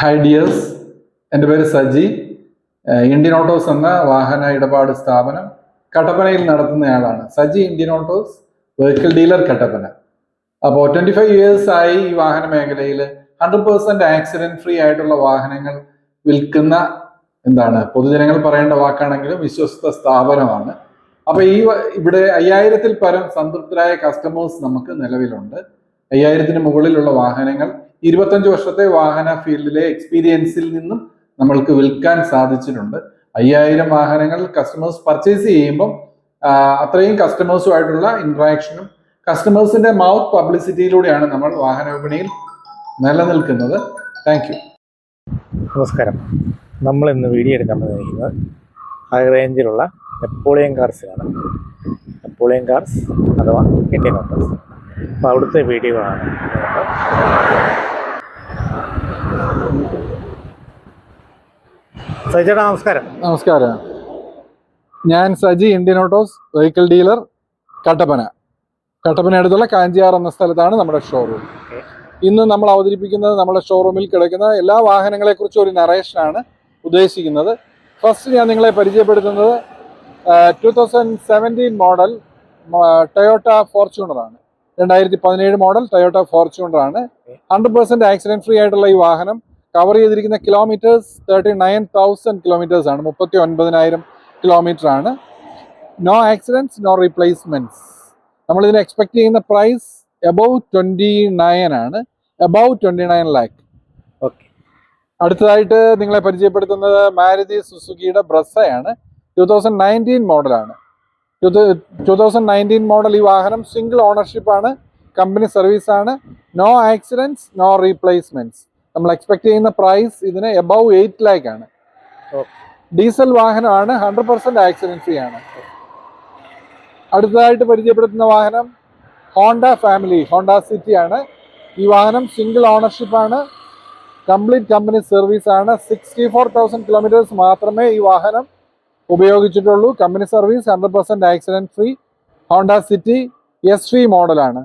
Hi dears എന്റെ പേര് Saji. Indian autos എന്ന വാഹന ഇടപാട് സ്ഥാപനം കട്ടപ്പനയിൽ നടത്തുന്നയാളാണ്. Saji Indian Autos vehicle dealer Kattappana. അപ്പോൾ ട്വന്റി ഫൈവ് ഇയേഴ്സ് ആയി ഈ വാഹന മേഖലയിൽ ഹൺഡ്രഡ് പേഴ്സന്റ് ആക്സിഡന്റ് ഫ്രീ ആയിട്ടുള്ള വാഹനങ്ങൾ വിൽക്കുന്ന എന്താണ് പൊതുജനങ്ങൾ പറയേണ്ട വാക്കാണെങ്കിലും വിശ്വസ്ത സ്ഥാപനമാണ്. അപ്പോൾ ഈ ഇവിടെ അയ്യായിരത്തിൽ പരം സംതൃപ്തരായ കസ്റ്റമേഴ്സ് നമുക്ക് നിലവിലുണ്ട്. അയ്യായിരത്തിന് മുകളിലുള്ള വാഹനങ്ങൾ ഇരുപത്തഞ്ച് വർഷത്തെ വാഹന ഫീൽഡിലെ എക്സ്പീരിയൻസിൽ നിന്നും നമ്മൾക്ക് വിൽക്കാൻ സാധിച്ചിട്ടുണ്ട്. അയ്യായിരം വാഹനങ്ങൾ കസ്റ്റമേഴ്സ് പർച്ചേസ് ചെയ്യുമ്പം അത്രയും കസ്റ്റമേഴ്സുമായിട്ടുള്ള ഇൻട്രാക്ഷനും കസ്റ്റമേഴ്സിന്റെ മൗത്ത് പബ്ലിസിറ്റിയിലൂടെയാണ് നമ്മൾ വാഹന വിപണിയിൽ നിലനിൽക്കുന്നത്. താങ്ക് യു നമസ്കാരം. നമ്മൾ ഇന്ന് വീഡിയോ എടുക്കാൻ വന്നിരിക്കുന്നത് ഹൈ റേഞ്ചിലുള്ള നെപ്പോളിയൻ കാർസിലാണ് നെപ്പോളിയൻ കാർസ് അഥവാ ഇന്ത്യൻ ഓട്ടോസ് അപ്പോൾ അവിടുത്തെ വീഡിയോ ആണ്. സജിചേട്ടാ നമസ്കാരം. നമസ്കാരം. ഞാൻ Saji Indian Autos vehicle dealer Kattappana. Kattappana അടുത്തുള്ള കാഞ്ചിയാർ എന്ന സ്ഥലത്താണ് നമ്മുടെ ഷോറൂം ഇന്ന് നമ്മൾ അവതരിപ്പിക്കുന്നത് നമ്മുടെ ഷോറൂമിൽ കിടക്കുന്ന എല്ലാ വാഹനങ്ങളെ കുറിച്ച് ഒരു നറേഷനാണ് ഉദ്ദേശിക്കുന്നത്. ഫസ്റ്റ് ഞാൻ നിങ്ങളെ പരിചയപ്പെടുത്തുന്നത് two thousand seventeen model Toyota Fortuner ആണ്. രണ്ടായിരത്തി പതിനേഴ് മോഡൽ ടൊയോട്ട ഫോർച്യൂണറാണ്. ഹൺഡ്രഡ് പെർസെന്റ് ആക്സിഡന്റ് ഫ്രീ ആയിട്ടുള്ള ഈ വാഹനം കവർ ചെയ്തിരിക്കുന്ന kilometres thirty nine thousand kilometres ആണ്. മുപ്പത്തി ഒൻപതിനായിരം കിലോമീറ്റർ ആണ്. നോ ആക്സിഡൻസ് നോ റീപ്ലേസ്മെന്റ്സ് നമ്മൾ ഇതിന് എക്സ്പെക്ട് ചെയ്യുന്ന പ്രൈസ് എബവ് ട്വന്റി നയൻ ആണ്. Above twenty nine lakh okay അടുത്തതായിട്ട് നിങ്ങളെ പരിചയപ്പെടുത്തുന്നത് മാരുതി സുസുക്കിയുടെ ബ്രസ്സയാണ് ടു തൗസൻഡ് നയന്റീൻ മോഡലാണ് ടൂ തൗസൻഡ് നയന്റീൻ മോഡൽ ഈ വാഹനം സിംഗിൾ ഓണർഷിപ്പ് ആണ്. കമ്പനി സർവീസ് ആണ്. നോ ആക്സിഡൻസ് നോ റീപ്ലേസ്മെന്റ്സ് നമ്മൾ എക്സ്പെക്ട് ചെയ്യുന്ന പ്രൈസ് ഇതിന് എബവ് എയ്റ്റ് ലാക്ക് ആണ്. ഡീസൽ വാഹനമാണ് ഹൺഡ്രഡ് പെർസെന്റ് ആക്സിഡന്റ് ഫ്രീ ആണ്. അടുത്തതായിട്ട് പരിചയപ്പെടുത്തുന്ന വാഹനം ഹോണ്ട ഫാമിലി ഹോണ്ട സിറ്റി ആണ്. ഈ വാഹനം സിംഗിൾ ഓണർഷിപ്പ് ആണ്. കംപ്ലീറ്റ് കമ്പനി സർവീസ് ആണ്. സിക്സ്റ്റി ഫോർ തൗസൻഡ് കിലോമീറ്റേഴ്സ് മാത്രമേ ഈ വാഹനം ഉപയോഗിച്ചിട്ടുള്ളൂ. Company service hundred percent accident free Honda City S V മോഡലാണ്.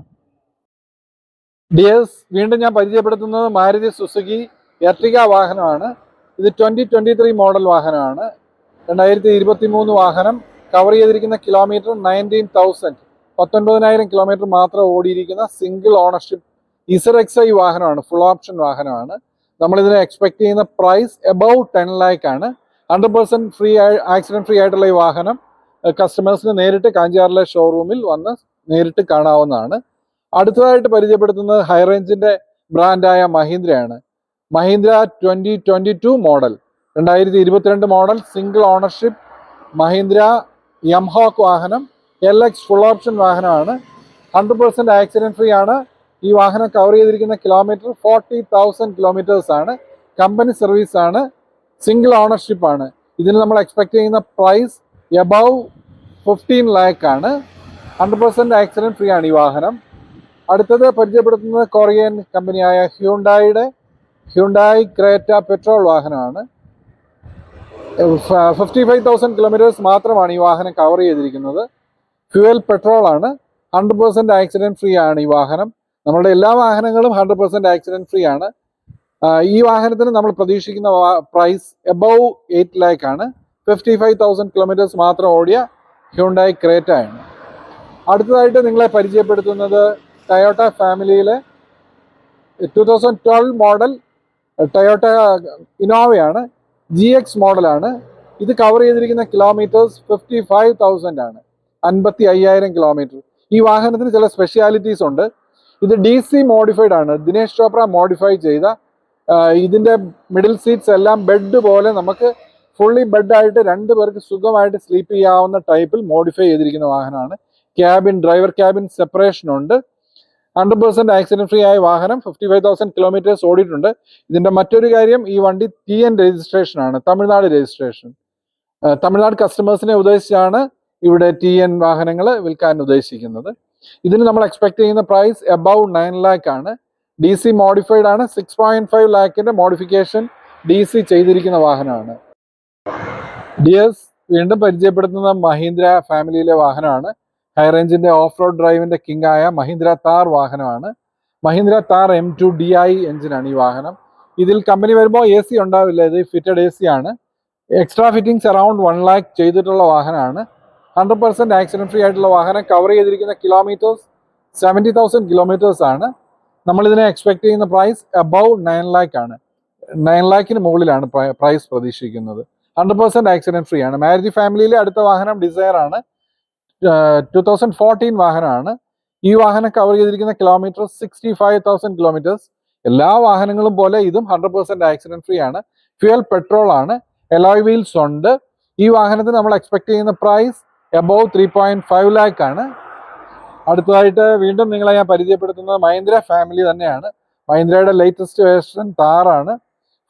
ഡിയേഴ്സ് വീണ്ടും ഞാൻ പരിചയപ്പെടുത്തുന്നത് മാരുതി സുസുക്കി എർട്ടിക വാഹനമാണ്. ഇത് ട്വന്റി ട്വന്റി ത്രീ മോഡൽ വാഹനമാണ്. രണ്ടായിരത്തി ഇരുപത്തി മൂന്ന് വാഹനം കവർ ചെയ്തിരിക്കുന്ന കിലോമീറ്റർ നയന്റീൻ തൗസൻഡ് പത്തൊൻപതിനായിരം കിലോമീറ്റർ മാത്രം ഓടിയിരിക്കുന്ന സിംഗിൾ ഓണർഷിപ്പ് ഇസർ എക്സ് ഐ വാഹനമാണ് ഫുൾ ഓപ്ഷൻ വാഹനമാണ്. നമ്മളിതിനെ എക്സ്പെക്ട് ചെയ്യുന്ന പ്രൈസ് എബൌ ടെൻ ലാക്ക് ആണ്. Hundred percent free accident free ആയിട്ടുള്ള ഈ വാഹനം കസ്റ്റമേഴ്സിന് നേരിട്ട് കാഞ്ചാറിലെ ഷോറൂമിൽ വന്ന് നേരിട്ട് കാണാവുന്നതാണ്. അടുത്തതായിട്ട് പരിചയപ്പെടുത്തുന്നത് ഹൈ റേഞ്ചിന്റെ ബ്രാൻഡായ മഹീന്ദ്രയാണ്. Mahindra twenty twenty two model രണ്ടായിരത്തി ഇരുപത്തിരണ്ട് മോഡൽ സിംഗിൾ ഓണർഷിപ്പ് മഹീന്ദ്ര യംഹോക്ക് വാഹനം എൽ എക്സ് ഫുൾ ഓപ്ഷൻ വാഹനമാണ്. ഹൺഡ്രഡ് പെർസെന്റ് ആക്സിഡന്റ് ഫ്രീ ആണ്. ഈ വാഹനം കവർ ചെയ്തിരിക്കുന്ന കിലോമീറ്റർ ഫോർട്ടി തൗസൻഡ് കിലോമീറ്റേഴ്സാണ് കമ്പനി സർവീസാണ് സിംഗിൾ ഓണർഷിപ്പ് ആണ്. ഇതിന് നമ്മൾ എക്സ്പെക്ട് ചെയ്യുന്ന പ്രൈസ് എബവ് ഫിഫ്റ്റീൻ ലാക്ക് ആണ്. ഹൺഡ്രഡ് പെർസെന്റ് ആക്സിഡന്റ് ഫ്രീ ആണ് ഈ വാഹനം. അടുത്തത് പരിചയപ്പെടുത്തുന്നത് കൊറിയൻ കമ്പനിയായ ഹ്യൂണ്ടായിയുടെ ഹ്യൂണ്ടായി ക്രേറ്റ പെട്രോൾ വാഹനമാണ്. ഫിഫ്റ്റി ഫൈവ് തൗസൻഡ് കിലോമീറ്റേഴ്സ് മാത്രമാണ് ഈ വാഹനം കവർ ചെയ്തിരിക്കുന്നത്. ഫ്യൂവൽ പെട്രോൾ ആണ്. ഹൺഡ്രഡ് പെർസെന്റ് ആക്സിഡന്റ് ഫ്രീ ആണ് ഈ വാഹനം. നമ്മുടെ എല്ലാ വാഹനങ്ങളും ഹൺഡ്രഡ് പെർസെന്റ് ആക്സിഡന്റ് ഫ്രീ ആണ്. ഈ വാഹനത്തിന് നമ്മൾ പ്രതീക്ഷിക്കുന്ന പ്രൈസ് എബവ് എയ്റ്റ് ലാക്ക് ആണ്. ഫിഫ്റ്റി ഫൈവ് തൗസൻഡ് കിലോമീറ്റേഴ്സ് മാത്രം ഓടിയ ഹ്യൂണ്ടായി ക്രേറ്റ ആണ്. അടുത്തതായിട്ട് നിങ്ങളെ പരിചയപ്പെടുത്തുന്നത് ടയോട്ട ഫാമിലിയിലെ two thousand twelve model Toyota ഇനോവയാണ് G X മോഡലാണ് ഇത് കവർ ചെയ്തിരിക്കുന്ന കിലോമീറ്റേഴ്സ് ഫിഫ്റ്റി ഫൈവ് തൗസൻഡ് ആണ്. അൻപത്തി അയ്യായിരം കിലോമീറ്റർ ഈ വാഹനത്തിന് ചില സ്പെഷ്യാലിറ്റീസ് ഉണ്ട്. ഇത് ഡി സി മോഡിഫൈഡ് ആണ്. ദിനേശ് ചോപ്ര മോഡിഫൈ ചെയ്ത ആ, ഇതിന്റെ മിഡിൽ സീറ്റ്സ് എല്ലാം ബെഡ് പോലെ നമുക്ക് ഫുള്ളി ബെഡായിട്ട് രണ്ട് പേർക്ക് സുഖമായിട്ട് സ്ലീപ്പ് ചെയ്യാവുന്ന ടൈപ്പിൽ മോഡിഫൈ ചെയ്തിരിക്കുന്ന വാഹനമാണ്. ക്യാബിൻ ഡ്രൈവർ ക്യാബിൻ സെപ്പറേഷൻ ഉണ്ട്. ഹൺഡ്രഡ് പെർസെന്റ് ആക്സിഡന്റ് ഫ്രീ ആയ വാഹനം ഫിഫ്റ്റി ഫൈവ് തൗസൻഡ് കിലോമീറ്റേഴ്സ് ഓടിയിട്ടുണ്ട്. ഇതിന്റെ മറ്റൊരു കാര്യം ഈ വണ്ടി ടി എൻ രജിസ്ട്രേഷൻ ആണ് തമിഴ്നാട് രജിസ്ട്രേഷൻ തമിഴ്നാട് കസ്റ്റമേഴ്സിനെ ഉദ്ദേശിച്ചാണ് ഇവിടെ ടി എൻ വാഹനങ്ങൾ വിൽക്കാൻ ഉദ്ദേശിക്കുന്നത്. ഇതിന് നമ്മൾ എക്സ്പെക്ട് ചെയ്യുന്ന പ്രൈസ് എബൌ നയൻ ലാക്ക് ആണ്. ഡി സി മോഡിഫൈഡ് ആണ്. സിക്സ് പോയിന്റ് ഫൈവ് ലാക്കിന്റെ മോഡിഫിക്കേഷൻ ഡി സി ചെയ്തിരിക്കുന്ന വാഹനമാണ്. ഡിയസ് വീണ്ടും പരിചയപ്പെടുത്തുന്ന മഹീന്ദ്ര ഫാമിലിയിലെ വാഹനമാണ്. ഹൈറേഞ്ചിന്റെ ഓഫ് റോഡ് ഡ്രൈവിന്റെ കിങ് ആയ മഹീന്ദ്ര താർ വാഹനമാണ്. Mahindra Thar M two D I എഞ്ചിനാണ് ഈ വാഹനം. ഇതിൽ കമ്പനി വരുമ്പോൾ എ സി ഉണ്ടാവില്ല. ഇത് ഫിറ്റഡ് എ സി ആണ്. Extra fittings around one lakh ചെയ്തിട്ടുള്ള വാഹനമാണ്. ഹൺഡ്രഡ് പെർസെന്റ് ആക്സിഡന്റ് ഫ്രീ ആയിട്ടുള്ള വാഹനം കവർ ചെയ്തിരിക്കുന്ന കിലോമീറ്റേഴ്സ് സെവന്റി തൗസൻഡ് കിലോമീറ്റേഴ്സ് ആണ്. നമ്മളിതിനെ എക്സ്പെക്ട് ചെയ്യുന്ന പ്രൈസ് അബവ് നയൻ ലാക്ക് ആണ്. നയൻ ലാക്കിന് മുകളിലാണ് പ്രൈസ് പ്രതീക്ഷിക്കുന്നത്. ഹൺഡ്രഡ് പെർസെന്റ് ആക്സിഡന്റ് ഫ്രീ ആണ്. മാരുതി ഫാമിലിയിലെ അടുത്ത വാഹനം ഡിസയർ ആണ്. ടു തൗസൻഡ് ഫോർട്ടീൻ വാഹനമാണ്. ഈ വാഹനം കവർ ചെയ്തിരിക്കുന്ന kilometre sixty five thousand kilometres എല്ലാ വാഹനങ്ങളും പോലെ ഇതും ഹൺഡ്രഡ് പെർസെന്റ് ആക്സിഡന്റ് ഫ്രീ ആണ്. ഫ്യൂൽ പെട്രോൾ ആണ്. എലോയ് വീൽസ് ഉണ്ട്. ഈ വാഹനത്തിന് നമ്മൾ എക്സ്പെക്ട് ചെയ്യുന്ന price above three point five lakh ആണ്. അടുത്തതായിട്ട് വീണ്ടും നിങ്ങളെ ഞാൻ പരിചയപ്പെടുത്തുന്നത് മഹീന്ദ്ര ഫാമിലി തന്നെയാണ്. മഹീന്ദ്രയുടെ latest version താറാണ്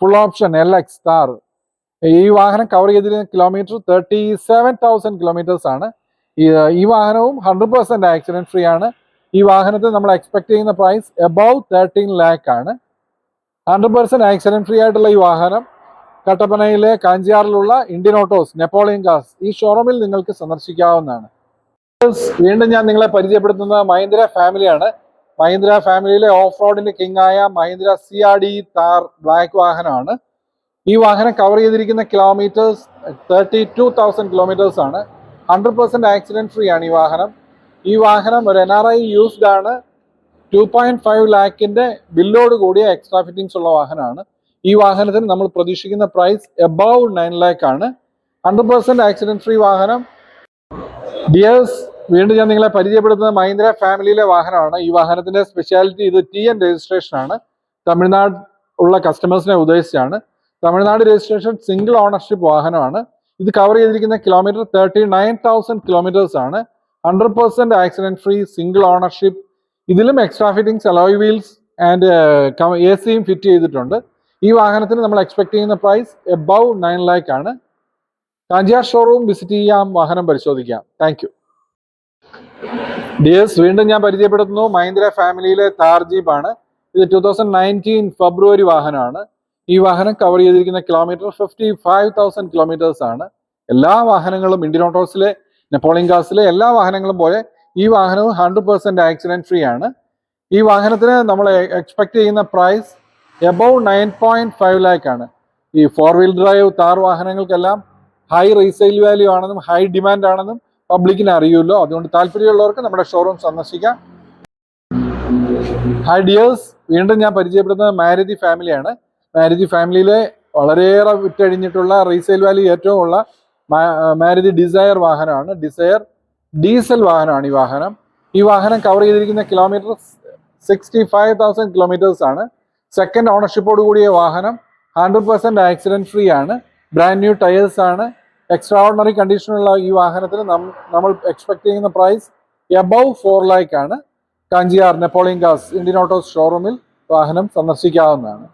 full option L X Thar ഈ വാഹനം കവർ ചെയ്തിരുന്ന kilometre thirty seven thousand kilometres ആണ്. ഈ വാഹനവും ഹൺഡ്രഡ് പെർസെന്റ് ആക്സിഡന്റ് ഫ്രീ ആണ്. ഈ വാഹനത്തിൽ നമ്മൾ എക്സ്പെക്ട് ചെയ്യുന്ന പ്രൈസ് എബവ് തേർട്ടീൻ ലാക്ക് ആണ്. ഹൺഡ്രഡ് പെർസെന്റ് ആക്സിഡന്റ് ഫ്രീ ആയിട്ടുള്ള ഈ വാഹനം കട്ടപ്പനയിലെ കാഞ്ചിയാറിലുള്ള ഇന്ത്യൻ ഓട്ടോസ് നെപ്പോളിയൻ കാസ് ഈ ഷോറൂമിൽ നിങ്ങൾക്ക് സന്ദർശിക്കാവുന്നതാണ്. വീണ്ടും ഞാൻ നിങ്ങളെ പരിചയപ്പെടുത്തുന്നത് മഹീന്ദ്ര ഫാമിലിയാണ്. മഹീന്ദ്ര ഫാമിലിയിലെ ഓഫ് റോഡിന്റെ കിങ് ആയ Mahindra C R D Thar black വാഹനമാണ്. ഈ വാഹനം കവർ ചെയ്തിരിക്കുന്ന kilometres thirty two thousand kilometres ആണ്. ഹൺഡ്രഡ് പെർസെന്റ് ആക്സിഡന്റ് ഫ്രീ ആണ് ഈ വാഹനം. ഈ വാഹനം ഒരു എൻ ആർ ഐ യൂസ്ഡ് ആണ്. ടു പോയിന്റ് ഫൈവ് ലാക്കിന്റെ ബില്ലോട് കൂടിയ എക്സ്ട്രാ ഫിറ്റിംഗ്സ് ഉള്ള വാഹനമാണ്. ഈ വാഹനത്തിന് നമ്മൾ പ്രതീക്ഷിക്കുന്ന പ്രൈസ് എബവ് നയൻ ലാക്ക് ആണ്. ഹൺഡ്രഡ് പെർസെന്റ് ആക്സിഡന്റ് ഫ്രീ വാഹനം. ഡിയേഴ്സ് വീണ്ടും ഞാൻ നിങ്ങളെ പരിചയപ്പെടുത്തുന്നത് മഹീന്ദ്ര ഫാമിലിയിലെ വാഹനമാണ്. ഈ വാഹനത്തിന്റെ സ്പെഷ്യാലിറ്റി ഇത് ടി എൻ രജിസ്ട്രേഷൻ ആണ്. തമിഴ്നാട് ഉള്ള കസ്റ്റമേഴ്സിനെ ഉദ്ദേശിച്ചാണ്. തമിഴ്നാട് രജിസ്ട്രേഷൻ സിംഗിൾ ഓണർഷിപ്പ് വാഹനമാണ്. ഇത് കവർ ചെയ്തിരിക്കുന്ന kilometre thirty nine thousand kilometres ആണ്. Hundred percent accident free single ownership ഇതിലും extra fittings alloy wheels and A സിയും ഫിറ്റ് ചെയ്തിട്ടുണ്ട്. ഈ വാഹനത്തിന് നമ്മൾ എക്സ്പെക്ട് ചെയ്യുന്ന പ്രൈസ് എബവ് നയൻ ലാക്ക് ആണ്. കാഞ്ചിയാർ ഷോറൂം വിസിറ്റ് ചെയ്യാം വാഹനം പരിശോധിക്കാം. താങ്ക് ഡിയേഴ്സ് വീണ്ടും ഞാൻ പരിചയപ്പെടുത്തുന്നു. മഹീന്ദ്ര ഫാമിലിയിലെ താർ ജീപ്പാണ്. ഇത് ടൂ തൗസൻഡ് നയന്റീൻ ഫെബ്രുവരി വാഹനമാണ്. ഈ വാഹനം കവർ ചെയ്തിരിക്കുന്ന kilometre fifty five thousand kilometres ആണ്. എല്ലാ വാഹനങ്ങളും ഇന്ത്യൻ ഓട്ടോസിലെ നെപ്പോളിയൻ കാസിലെ എല്ലാ വാഹനങ്ങളും പോലെ ഈ വാഹനവും ഹൺഡ്രഡ് പെർസെന്റ് ആക്സിഡന്റ് ഫ്രീ ആണ്. ഈ വാഹനത്തിന് നമ്മൾ എക്സ്പെക്ട് ചെയ്യുന്ന price above nine point five lakh ആണ്. ഈ ഫോർ വീൽ ഡ്രൈവ് താർ വാഹനങ്ങൾക്കെല്ലാം ഹൈ റീസെയിൽ വാല്യൂ ആണെന്നും ഹൈ ഡിമാൻഡ് ആണെന്നും പബ്ലിക്കിന് അറിയുമല്ലോ അതുകൊണ്ട് താല്പര്യമുള്ളവർക്ക് നമ്മുടെ ഷോറൂം സന്ദർശിക്കാം. ഹൈ ഡിയേഴ്സ് വീണ്ടും ഞാൻ പരിചയപ്പെടുന്നത് മാരുതി ഫാമിലിയാണ്. മാരുതി ഫാമിലിയിലെ വളരെയേറെ വിറ്റഴിഞ്ഞിട്ടുള്ള റീസെയിൽ വാല്യൂ ഏറ്റവും ഉള്ള മാരുതി ഡിസയർ വാഹനമാണ്. ഡിസയർ ഡീസൽ വാഹനമാണ് ഈ വാഹനം. ഈ വാഹനം കവർ ചെയ്തിരിക്കുന്ന kilometre sixty five thousand kilometres ആണ് സെക്കൻഡ് ഓണർഷിപ്പോട് കൂടിയ വാഹനം ഹൺഡ്രഡ് പെർസെന്റ് ആക്സിഡന്റ് ഫ്രീ ആണ്. ബ്രാൻഡ് ന്യൂ ടയേഴ്സ് ആണ്. എക്സ്ട്രാ ഓർഡിനറി കണ്ടീഷനുള്ള ഈ വാഹനത്തിന് നമ്മൾ എക്സ്പെക്ട് ചെയ്യുന്ന പ്രൈസ് എബവ് ഫോർ ലാക്ക് ആണ്. Kanchiyar Napoleon Cars Indian Autos ഷോറൂമിൽ വാഹനം സന്ദർശിക്കാവുന്നതാണ്.